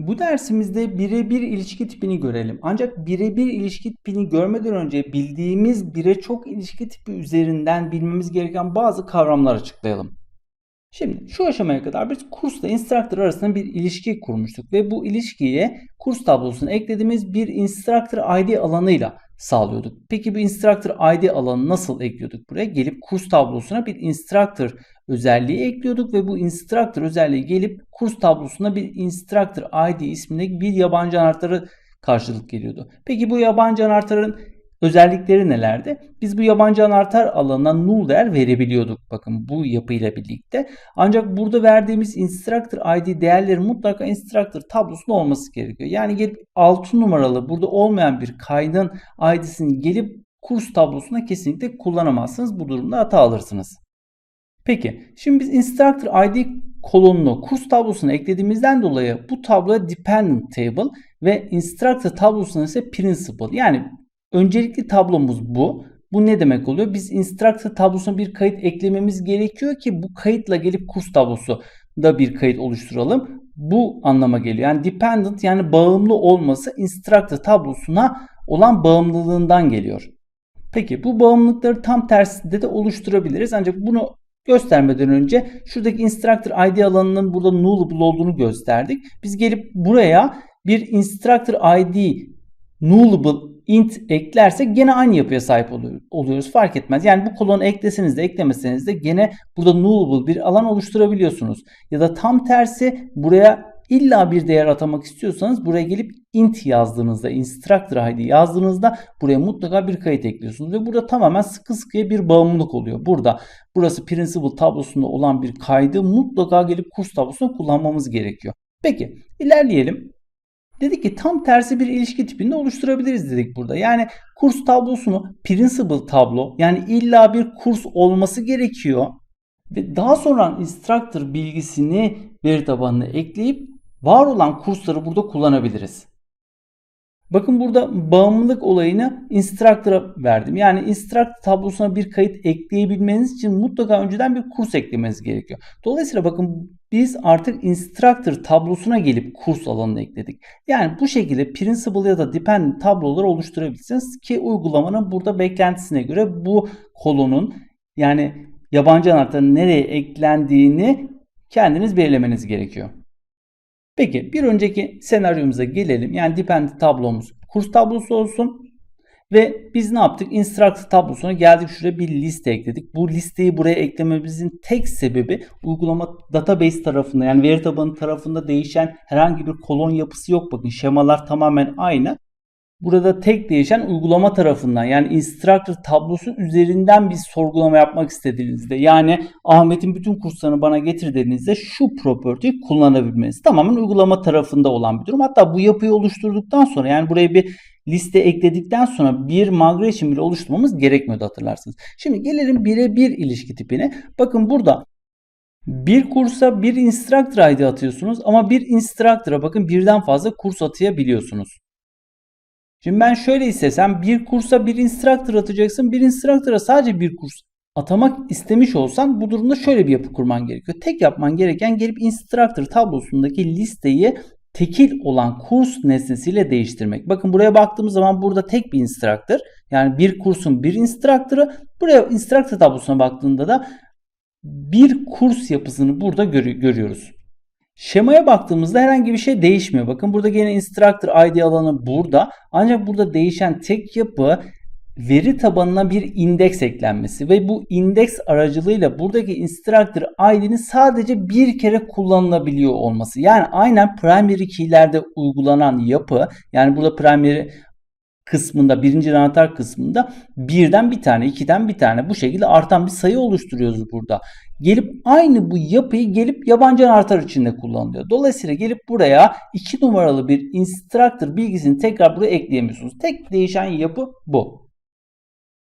Bu dersimizde birebir ilişki tipini görelim. Ancak birebir ilişki tipini görmeden önce bildiğimiz bire çok ilişki tipi üzerinden bilmemiz gereken bazı kavramlar açıklayalım. Şimdi şu aşamaya kadar biz kursla instructor arasında bir ilişki kurmuştuk ve bu ilişkiye kurs tablosuna eklediğimiz bir instructor ID alanıyla sağlıyorduk. Peki bu instructor ID alanı nasıl ekliyorduk buraya? Gelip kurs tablosuna bir instructor özelliği ekliyorduk ve bu instructor özelliği gelip kurs tablosuna bir instructor ID ismindeki bir yabancı anahtarı karşılık geliyordu. Peki bu yabancı anahtarın özellikleri nelerdi? Biz bu yabancı anahtar alanına null değer verebiliyorduk. Bakın bu yapıyla birlikte. Ancak burada verdiğimiz instructor ID değerleri mutlaka instructor tablosunda olması gerekiyor. Yani gelip 6 numaralı burada olmayan bir kaydın ID'sini gelip kurs tablosuna kesinlikle kullanamazsınız. Bu durumda hata alırsınız. Peki şimdi biz instructor ID kolonunu kurs tablosuna eklediğimizden dolayı bu tabloya dependent table ve instructor tablosuna ise principal yani öncelikli tablomuz bu. Bu ne demek oluyor? Biz instructor tablosuna bir kayıt eklememiz gerekiyor ki bu kayıtla gelip kurs tablosu da bir kayıt oluşturalım. Bu anlama geliyor. Yani dependent yani bağımlı olması instructor tablosuna olan bağımlılığından geliyor. Peki bu bağımlılıkları tam tersinde de oluşturabiliriz. Ancak bunu göstermeden önce şuradaki instructor ID alanının burada nullable olduğunu gösterdik. Biz gelip buraya bir instructor ID nullable int eklersek gene aynı yapıya sahip oluyoruz. Fark etmez. Yani bu kolonu ekleseniz de eklemeseniz de gene burada nullable bir alan oluşturabiliyorsunuz. Ya da tam tersi buraya illa bir değer atamak istiyorsanız buraya gelip int yazdığınızda, instructor ID yazdığınızda buraya mutlaka bir kayıt ekliyorsunuz. Ve burada tamamen sıkı sıkıya bir bağımlılık oluyor. Burada burası principal tablosunda olan bir kaydı mutlaka gelip kurs tablosunda kullanmamız gerekiyor. Peki ilerleyelim. Dedik ki tam tersi bir ilişki tipinde oluşturabiliriz dedik burada. Yani kurs tablosunu principal tablo yani illa bir kurs olması gerekiyor. Ve daha sonra instructor bilgisini veri tabanına ekleyip var olan kursları burada kullanabiliriz. Bakın burada bağımlılık olayını instructor'a verdim. Yani instructor tablosuna bir kayıt ekleyebilmeniz için mutlaka önceden bir kurs eklemeniz gerekiyor. Dolayısıyla bakın biz artık instructor tablosuna gelip kurs alanını ekledik. Yani bu şekilde principal ya da dependent tablolar oluşturabilirsiniz ki uygulamanın burada beklentisine göre bu kolonun yani yabancı anahtarın nereye eklendiğini kendiniz belirlemeniz gerekiyor. Peki bir önceki senaryomuza gelelim. Yani dependent tablomuz kurs tablosu olsun. Ve biz ne yaptık? Instructor tablosuna geldik şuraya bir liste ekledik. Bu listeyi buraya eklememizin tek sebebi uygulama database tarafında yani veri tabanı tarafında değişen herhangi bir kolon yapısı yok. Bakın şemalar tamamen aynı. Burada tek değişen uygulama tarafından yani instructor tablosu üzerinden bir sorgulama yapmak istediğinizde yani Ahmet'in bütün kurslarını bana getir dediğinizde şu property'yi kullanabilmeniz tamamen uygulama tarafında olan bir durum. Hatta bu yapıyı oluşturduktan sonra yani buraya bir liste ekledikten sonra bir migration bile oluşturmamız gerekmiyordu hatırlarsınız. Şimdi gelelim birebir ilişki tipine. Bakın burada bir kursa bir instructor ID atıyorsunuz ama bir instructor'a bakın birden fazla kurs atayabiliyorsunuz. Şimdi ben şöyle istesem bir kursa bir instructor atacaksın. Bir instructor'a sadece bir kurs atamak istemiş olsan bu durumda şöyle bir yapı kurman gerekiyor. Tek yapman gereken gelip instructor tablosundaki listeyi tekil olan kurs nesnesiyle değiştirmek. Bakın buraya baktığımız zaman burada tek bir instructor yani bir kursun bir instructor'ı buraya instructor tablosuna baktığında da bir kurs yapısını burada görüyoruz. Şemaya baktığımızda herhangi bir şey değişmiyor. Bakın burada gene instructor ID alanı burada. Ancak burada değişen tek yapı veri tabanına bir indeks eklenmesi ve bu indeks aracılığıyla buradaki instructor ID'nin sadece bir kere kullanılabiliyor olması. Yani aynen primary keylerde uygulanan yapı yani burada primary kısmında birinci anahtar kısmında birden bir tane ikiden bir tane bu şekilde artan bir sayı oluşturuyoruz burada. Gelip aynı bu yapıyı gelip yabancı anahtar içinde kullanılıyor. Dolayısıyla gelip buraya iki numaralı bir instructor bilgisini tekrar buraya ekleyemiyorsunuz. Tek değişen yapı bu.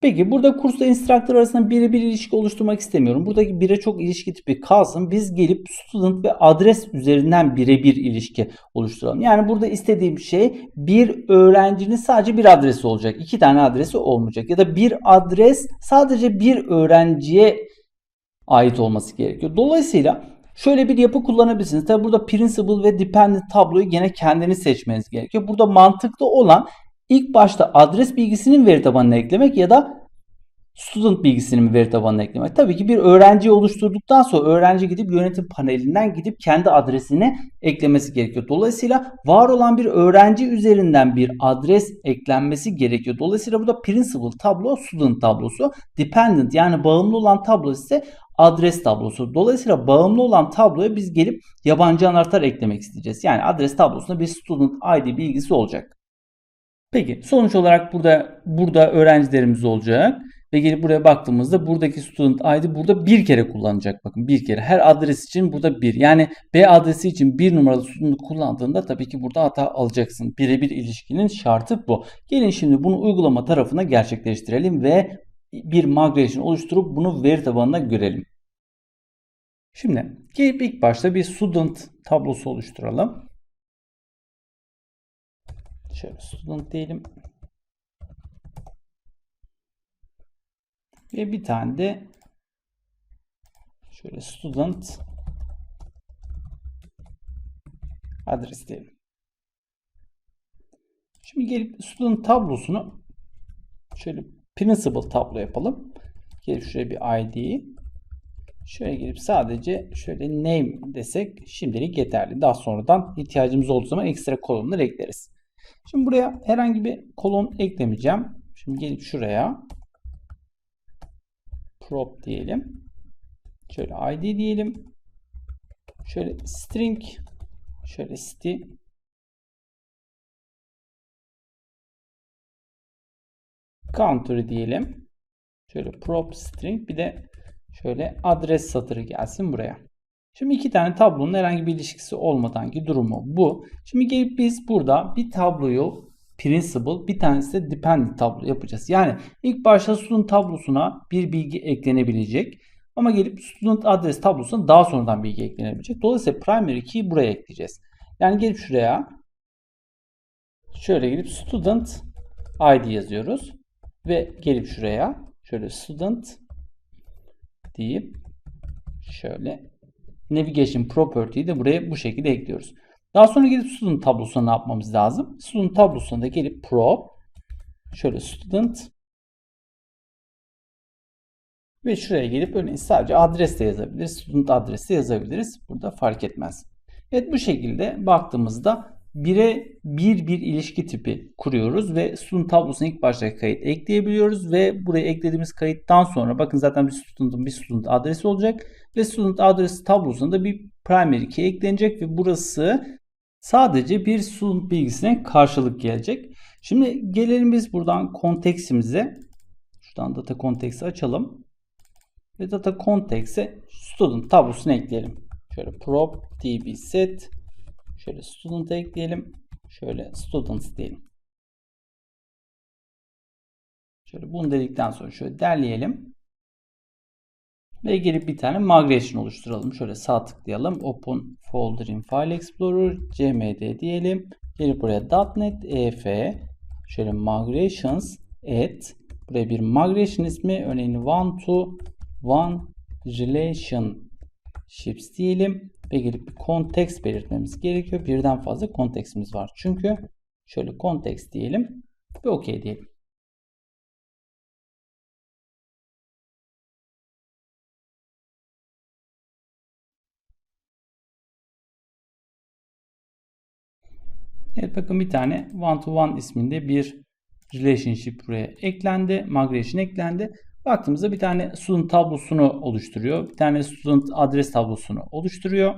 Peki burada kursla instructor arasında birebir ilişki oluşturmak istemiyorum. Buradaki bire çok ilişki tipi kalsın. Biz gelip student ve adres üzerinden birebir ilişki oluşturalım. Yani burada istediğim şey bir öğrencinin sadece bir adresi olacak. iki tane adresi olmayacak. Ya da bir adres sadece bir öğrenciye ait olması gerekiyor. Dolayısıyla Şöyle bir yapı kullanabilirsiniz. Tabi burada principal ve dependent tabloyu gene kendiniz seçmeniz gerekiyor. Burada mantıklı olan ilk başta adres bilgisinin veri tabanına eklemek ya da student bilgisinin veri tabanına eklemek. Tabii ki bir öğrenci oluşturduktan sonra öğrenci gidip yönetim panelinden gidip kendi adresini eklemesi gerekiyor. Dolayısıyla var olan bir öğrenci üzerinden bir adres eklenmesi gerekiyor. Dolayısıyla burada principal tablo student tablosu, dependent yani bağımlı olan tablo ise adres tablosu. Dolayısıyla bağımlı olan tabloya biz gelip yabancı anahtar eklemek isteyeceğiz. Yani adres tablosunda bir student ID bilgisi olacak. Peki sonuç olarak burada burada öğrencilerimiz olacak. Ve gelip buraya baktığımızda buradaki student ID burada bir kere kullanacak. Bakın bir kere. Her adres için burada bir. Yani B adresi için bir numaralı student kullandığında tabii ki burada hata alacaksın. Birebir ilişkinin şartı bu. Gelin şimdi bunu uygulama tarafına gerçekleştirelim ve bir migration oluşturup bunu veri tabanına görelim. Şimdi gelip ilk başta bir student tablosu oluşturalım. Şöyle student diyelim. Ve bir tane de şöyle student adres diyelim. Şimdi gelip student tablosunu şöyle principal tablo yapalım. Gelip şuraya bir ID şöyle gelip sadece şöyle name desek şimdilik yeterli. Daha sonradan ihtiyacımız olduğu zaman ekstra kolonlar ekleriz. Şimdi buraya herhangi bir kolon eklemeyeceğim. Şimdi gelip şuraya prop diyelim. Şöyle id diyelim. Şöyle string şöyle sti counter diyelim. Şöyle prop string bir de şöyle adres satırı gelsin buraya. Şimdi iki tane tablonun herhangi bir ilişkisi olmadan ki durumu bu. Şimdi gelip biz burada bir tabloyu principal bir tanesi de dependent tablo yapacağız. Yani ilk başta student tablosuna bir bilgi eklenebilecek. Ama gelip student adres tablosuna daha sonradan bilgi eklenebilecek. Dolayısıyla primary key buraya ekleyeceğiz. Yani gelip şuraya şöyle gelip student id yazıyoruz. Ve gelip şuraya şöyle student deyip şöyle navigation property'yi de buraya bu şekilde ekliyoruz. Daha sonra gelip student tablosuna ne yapmamız lazım? Student tablosuna da gelip pro şöyle student ve şuraya gelip örneğin sadece adres de yazabiliriz. Student adresi yazabiliriz. Burada fark etmez. Evet bu şekilde baktığımızda bire bir bir ilişki tipi kuruyoruz ve student tablosuna ilk başta kayıt ekleyebiliyoruz ve buraya eklediğimiz kayıttan sonra bakın zaten bir student'ın bir student adresi olacak ve student adresi tablosunda bir primary key eklenecek ve burası sadece bir student bilgisine karşılık gelecek. Şimdi gelelim biz buradan konteksimize. Şuradan data konteksi açalım. Ve data kontekse student tablosunu ekleyelim. Şöyle prop db set şöyle student ekleyelim. Şöyle students diyelim. Şöyle bunu dedikten sonra şöyle derleyelim. Ve gelip bir tane migration oluşturalım. Şöyle sağ tıklayalım. Open folder in File Explorer. cmd diyelim. Gelip buraya .NET EF şöyle migrations et buraya bir migration ismi örneğin one to one relationships diyelim ve gelip bir context belirtmemiz gerekiyor. Birden fazla kontekstimiz var. Çünkü şöyle context diyelim ve OK diyelim. Evet bakın bir tane one to one isminde bir relationship buraya eklendi. Migration eklendi. Baktığımızda bir tane student tablosunu oluşturuyor. Bir tane student adres tablosunu oluşturuyor.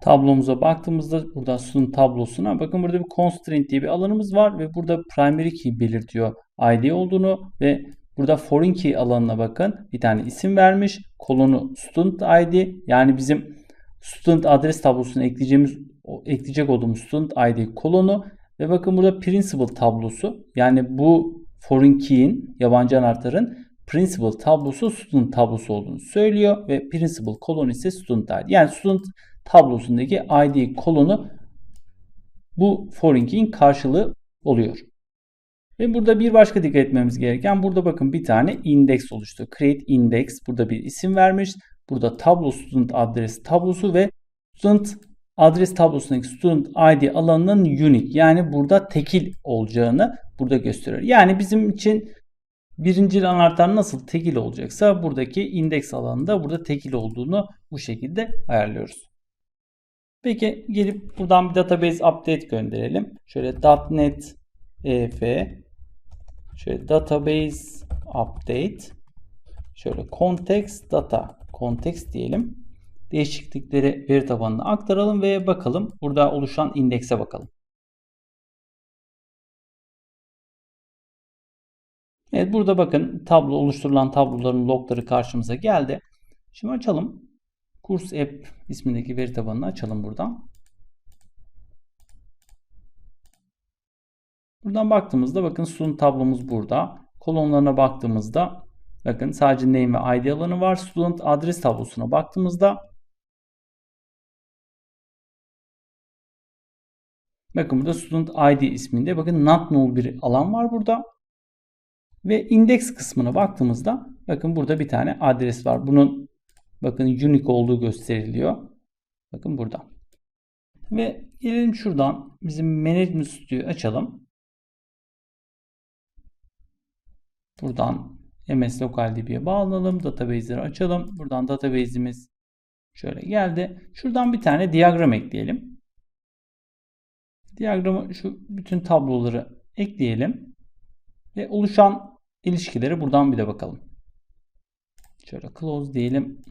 Tablomuza baktığımızda burada student tablosuna bakın burada bir constraint diye bir alanımız var ve burada primary key belirtiyor ID olduğunu ve burada foreign key alanına bakın bir tane isim vermiş. Kolonu student ID yani bizim student adres tablosuna ekleyeceğimiz ekleyecek olduğumuz student ID kolonu ve bakın burada principal tablosu yani bu foreign key'in yabancı anahtarın principal tablosu student tablosu olduğunu söylüyor ve principal kolon ise student ID. Yani student tablosundaki ID kolonu bu foreign key'in karşılığı oluyor. Ve burada bir başka dikkat etmemiz gereken burada bakın bir tane index oluştu. Create index burada bir isim vermiş. burada tablo student adres tablosu ve student adres tablosundaki student ID alanının unique yani burada tekil olacağını burada gösteriyor. Yani bizim için birinci anahtar nasıl tekil olacaksa buradaki indeks alanında burada tekil olduğunu bu şekilde ayarlıyoruz. Peki gelip buradan bir database update gönderelim. Şöyle .NET EF şöyle database update şöyle context data context diyelim. Değişiklikleri veri tabanına aktaralım ve bakalım burada oluşan indekse bakalım. Evet burada bakın tablo oluşturulan tabloların logları karşımıza geldi. Şimdi açalım. Kurs app ismindeki veri tabanını açalım buradan. Buradan baktığımızda bakın student tablomuz burada. Kolonlarına baktığımızda bakın sadece name ve id alanı var. Student adres tablosuna baktığımızda bakın burada student id isminde bakın not null bir alan var burada. Ve index kısmına baktığımızda bakın burada bir tane adres var. Bunun bakın unique olduğu gösteriliyor. Bakın burada. Ve gelelim şuradan bizim management stüdyoyu açalım. Buradan MS Local DB'ye bağlanalım. Database'leri açalım. Buradan database'imiz şöyle geldi. Şuradan bir tane diyagram ekleyelim. Diyagramı şu bütün tabloları ekleyelim. Ve oluşan ilişkileri buradan bir de bakalım. Şöyle close diyelim.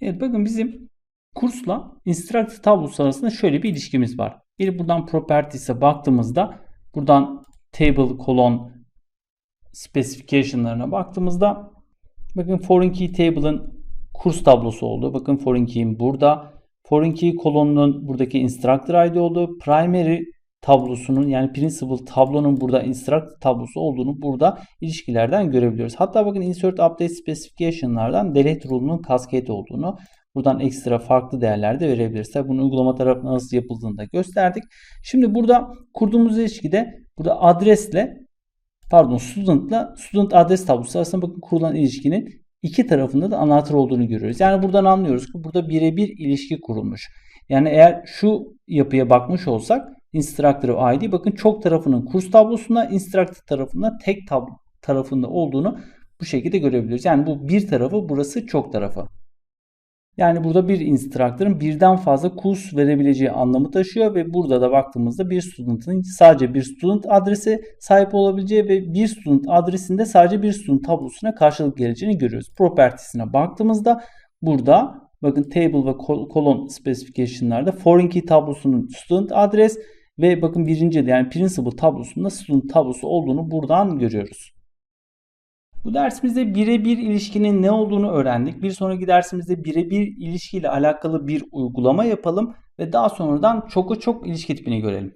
Evet bakın bizim kursla instructor tablosu arasında şöyle bir ilişkimiz var. Bir buradan properties'e baktığımızda buradan table colon specification'larına baktığımızda bakın foreign key table'ın kurs tablosu oldu. Bakın foreign key'in burada. Foreign key kolonunun buradaki instructor ID olduğu. Primary tablosunun yani principal tablonun burada instructor tablosu olduğunu burada ilişkilerden görebiliyoruz. Hatta bakın insert update specification'lardan delete rule'unun cascade olduğunu buradan ekstra farklı değerler de verebiliriz. Tabi bunu uygulama tarafından nasıl yapıldığını da gösterdik. Şimdi burada kurduğumuz ilişkide burada adresle pardon student'la student adres tablosu arasında bakın kurulan ilişkinin iki tarafında da anahtar olduğunu görüyoruz. Yani buradan anlıyoruz ki burada birebir ilişki kurulmuş. Yani eğer şu yapıya bakmış olsak instructor ID bakın çok tarafının kurs tablosunda instructor tarafında tek tablo tarafında olduğunu bu şekilde görebiliyoruz. Yani bu bir tarafı burası çok tarafı. Yani burada bir instructor'ın birden fazla kurs verebileceği anlamı taşıyor ve burada da baktığımızda bir student'ın sadece bir student adresi sahip olabileceği ve bir student adresinde sadece bir student tablosuna karşılık geleceğini görüyoruz. Properties'ine baktığımızda burada bakın table ve colon specification'larda foreign key tablosunun student adres ve bakın birinci yani principal tablosunda student tablosu olduğunu buradan görüyoruz. Bu dersimizde birebir ilişkinin ne olduğunu öğrendik. Bir sonraki dersimizde birebir ilişkiyle alakalı bir uygulama yapalım ve daha sonradan çoku çok ilişki tipini görelim.